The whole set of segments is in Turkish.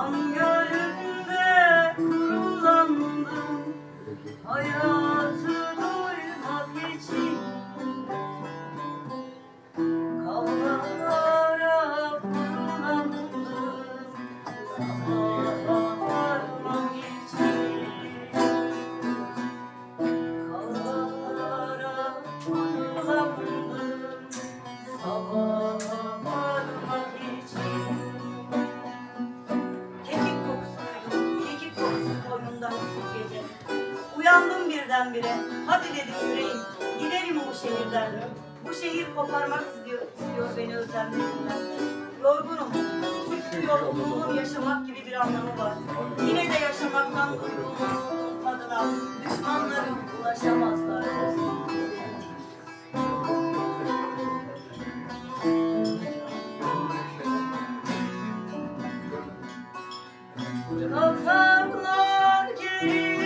An gölünde kullandım hayatı duymak için. Kavramlara kullandım sabaha varmak için. Kavramlara kullandım sabaha bu gece. Uyandım birdenbire, hadi dedim yüreğim, giderim bu şehirden. Bu şehir koparmak istiyor, istiyor beni özlemlerinden. Yorgunum, çünkü yorgunluğun yaşamak gibi bir anlamı var. Yine de yaşamaktan duyduğum adına düşmanlarım ulaşamazlar. Yeah.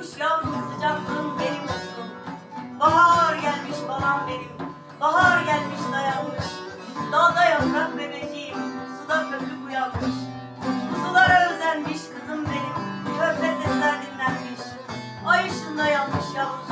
Kuş yavrum sıcaklığım benim olsun. Bahar gelmiş balam benim. Bahar gelmiş dayanmış. Dalda yaprak bebeciğim. Suda köpük uyanmış. Kuzulara özenmiş kızım benim. Körpe sesler dinlenmiş. Ay ışığında yanmış yavrucağım.